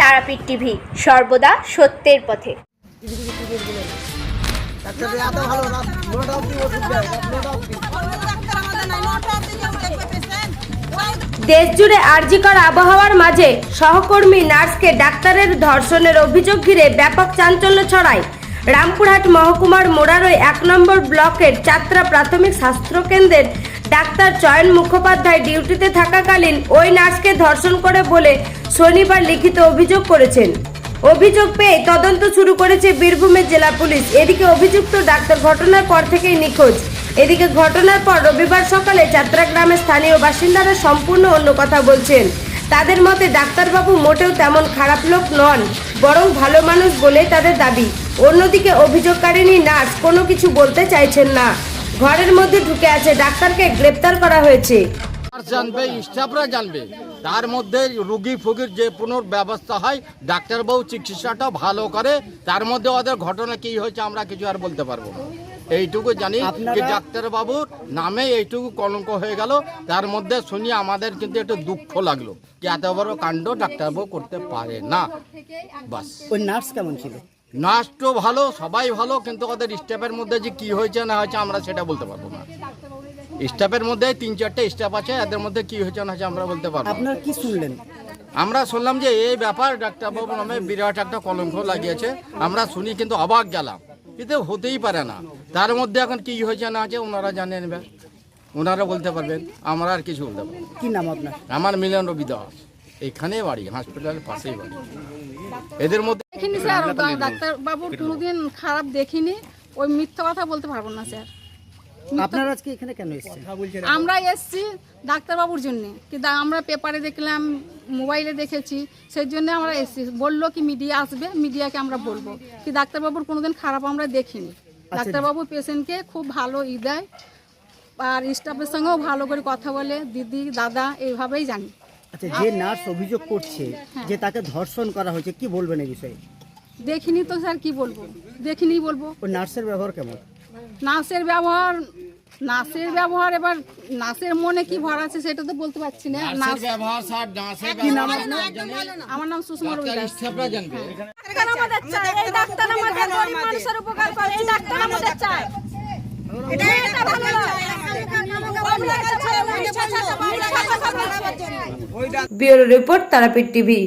Tarapith TV, সর্বদা সত্যের পথে। অব্দি দেশজুড়ে আর্জিকর আবহাওয়ার মাঝে সহকর্মী, নার্সকে ডাক্তারের ধর্ষণের অভিযোগ ঘিরে ব্যাপক চাঞ্চল্য ছড়ায়। রামপুরহাট মহকুমার মোড়ারই এক নম্বর ব্লকের চাত্রা প্রাথমিক স্বাস্থ্যকেন্দ্রের ডাক্তার চয়ন মুখোপাধ্যায় ডিউটিতে থাকাকালীন ওই নার্সকে ধর্ষণ করে বলে শনিবার লিখিত অভিযোগ করেছেন। অভিযোগ পেয়ে তদন্ত শুরু করেছে বীরভূমের জেলা পুলিশ। এদিকে অভিযুক্ত ডাক্তার ঘটনার পর থেকেই নিখোঁজ। এদিকে ঘটনার পর রবিবার সকালে যাত্রা গ্রামের স্থানীয় বাসিন্দারা সম্পূর্ণ অন্য কথা বলছেন। তাদের মতে ডাক্তারবাবু মোটেও তেমন খারাপ লোক নন, বরং ভালো মানুষ বলে তাদের দাবি। অন্যদিকে অভিযোগকারিনী নার্স কোনো কিছু বলতে চাইছেন না। ঘরের মধ্যে ঢুকে আছে ডাক্তারকে গ্রেপ্তার করা হয়েছে। নার্স জানবে স্টাফরা জানবে। তার মধ্যে রুগী ফুগির যে পুনর ব্যবস্থা হয় ডাক্তারবাবু চিকিৎসাটা ভালো করে তার মধ্যে ওদের ঘটনা কি হয়েছে আমরা কিছু আর বলতে পারব না। এইটুকু জানি যে ডাক্তারবাবুর নামে এইটুকু কলঙ্ক হয়ে গেল। তার মধ্যে শুনি আমাদের কিন্তু একটু দুঃখ লাগল। যে এত বড় কাণ্ড ডাক্তারবাবু করতে পারে না? বাস। ওই নার্স কেমন ছিল? নার্স তো ভালো সবাই ভালো কিন্তু ওদের স্টাফের মধ্যে যে কি হয়েছে না হয়েছে আমরা সেটা বলতে পারব না। স্টাফের মধ্যে তিন চারটে স্টাফ আছে এদের মধ্যে কি হয়েছে না হয়েছে আমরা বলতে পারব। আপনার কি শুনলেন? আমরা শুনলাম যে এই ব্যাপার ডাক্তারবাবু নামে বিরাট একটা কলঙ্ক লাগিয়েছে আমরা শুনি কিন্তু অবাক গেলাম। কিন্তু হতেই পারে না। তার মধ্যে এখন কি হয়েছে না আছে ওনারা জানে নেবেন ওনারা বলতে পারবেন আমরা আর কিছু বলতে পারব কি নাম আপনার? আমার মিলন রবি দাস। এখানে বাড়ি হসপিটালের পাশেই বাড়ি। এদের মধ্যে দেখিনি স্যার ডাক্তার বাবু কোনোদিন খারাপ দেখিনি। ওই মিথ্যা কথা বলতে পারব না স্যার। আপনার আজকে এখানে কেন এসেছেন? আমরা এসছি ডাক্তারবাবুর জন্য। কিন্তু আমরা পেপারে দেখলাম মোবাইলে দেখেছি সেই জন্য আমরা এসছি। বলল কি মিডিয়া আসবে মিডিয়াকে আমরা বলব। কি ডাক্তারবাবুর কোনোদিন খারাপ আমরা দেখিনি। ডাক্তারবাবু পেশেন্টকে খুব ভালো ই দেয়। আর স্টাফের সঙ্গেও ভালো করে কথা বলে দিদি দাদা এইভাবেই জানি। আচ্ছা যে নার্স অভিযোগ করছে যে তাকে ধর্ষণ করা হয়েছে কি বলবেন এই বিষয়ে? দেখিনি তো স্যার কি বলব? দেখিনি বলব। ও নার্সের ব্যবহার কেমন? নার্সের ব্যবহার নাচের ব্যবহার এবার নাচের মনে কি ভর আছে সেটা তো বলতে পারছি না। নাচ ব্যবহার স্যার নার্সের কি নাম আপনার? আমার নাম সুষমা রবি দাস স্টাফরা জানবে। ডাক্তার আমাদের চাই এই ডাক্তার আমাদের গরিব মানুষের উপকার করে এই ডাক্তার আমাদের চাই। এটা ভালো। এটা ভালো। নয়। Bureau report Tarapith TV.